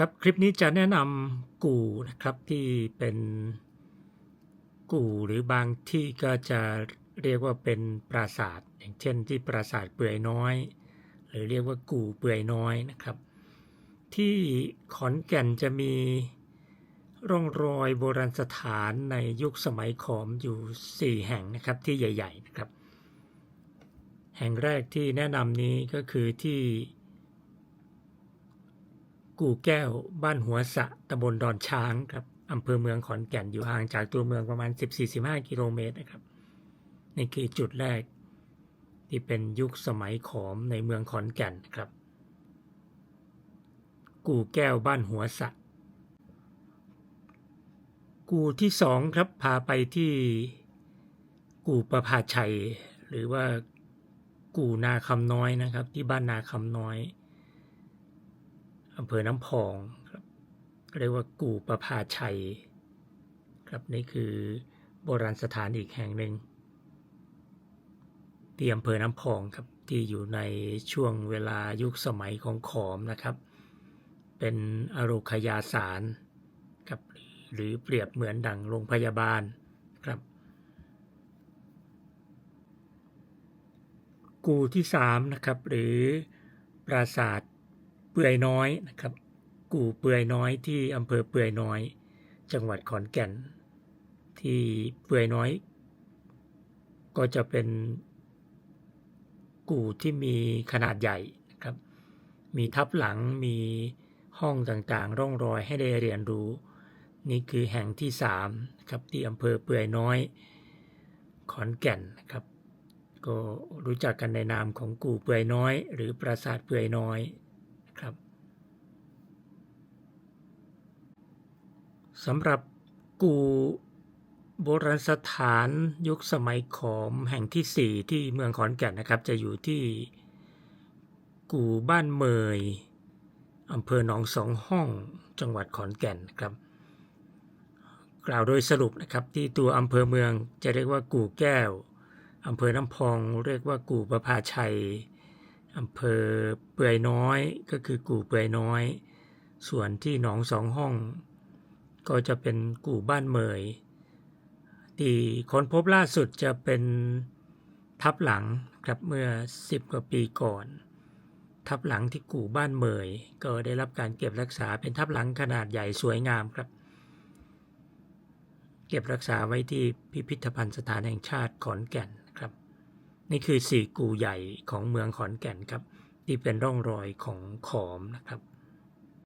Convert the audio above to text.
ครับคลิปนี้จะแนะนำกู่นะครับที่เป็นกู่หรือบางที่ก็จะเรียกว่าเป็นปราสาท อย่างเช่นที่ปราสาทเปื่อยน้อย หรือเรียกว่ากู่เปื่อยน้อยนะครับ ที่ขอนแก่นจะมีร่องรอยโบราณสถานในยุคสมัยขอมอยู่ 4 แห่งนะครับที่ใหญ่ ๆนะครับ แห่งแรกที่แนะนำนี้ก็คือที่ กู่แก้วบ้านหัวสะตำบลดอนช้างครับอำเภอเมืองขอนแก่นอยู่ห่างจากตัวเมืองประมาณ 14-15 กิโลเมตรนะครับนี่คือจุดแรกที่เป็นยุคสมัยขอมในเมืองขอนแก่นนะครับ กู่แก้วบ้านหัวสะ กู่ที่สองครับพาไปที่กู่ประภาชัย หรือว่ากู่นาคำน้อยนะครับ ที่บ้านนาคำน้อย อำเภอน้ำพองครับเรียกว่ากู่ประภาชัย ครับนี่คือโบราณสถานอีกแห่งหนึ่งที่อำเภอน้ำพองครับที่อยู่ในช่วงเวลายุคสมัยของขอมนะครับ เป็นอโรคยาสารครับหรือเปรียบเหมือนดังโรงพยาบาลครับ กูที่สามนะครับหรือปราสาท ปื่อยน้อยนะครับ กู่เปื่อยน้อยที่อำเภอเปื่อยน้อย จังหวัดขอนแก่น ที่เปื่อยน้อย ก็จะเป็นกู่ที่มีขนาดใหญ่นะครับ มีทับหลังมีห้องต่างๆ ร่องรอยให้ได้เรียนรู้ นี่คือแห่งที่สามครับที่อำเภอเปื่อยน้อย ขอนแก่นนะครับ ก็รู้จักกันในนามของกู่เปื่อยน้อย หรือปราสาทเปื่อยน้อย ครับสำหรับกูโบราณสถานยุคสมัยขอมแห่งที่สี่ที่เมืองขอนแก่นนะครับ จะอยู่ที่กู่บ้านเมยอำเภอหนองสองห้องจังหวัดขอนแก่นครับ กล่าวโดยสรุปนะครับที่ตัวอำเภอเมืองจะเรียกว่ากู่แก้วอำเภอน้ำพองเรียกว่ากู่ประภาชัย อำเภอเปื่อยน้อยก็คือกู่เปื่อยน้อย ส่วนที่หนองสองห้อง ก็จะเป็นกู่บ้านเมยที่ค้นพบล่าสุดจะเป็นทับหลังครับเมื่อ 10 กว่าปีก่อน ทับหลังที่กู่บ้านเมยก็ได้รับการเก็บรักษาเป็นทับหลังขนาดใหญ่สวยงามครับ เก็บรักษาไว้ที่พิพิธภัณฑ์สถานแห่งชาติขอนแก่น นี่คือสี่กูใหญ่ของเมืองขอนแก่นครับ ที่เป็นร่องรอยของขอมนะครับ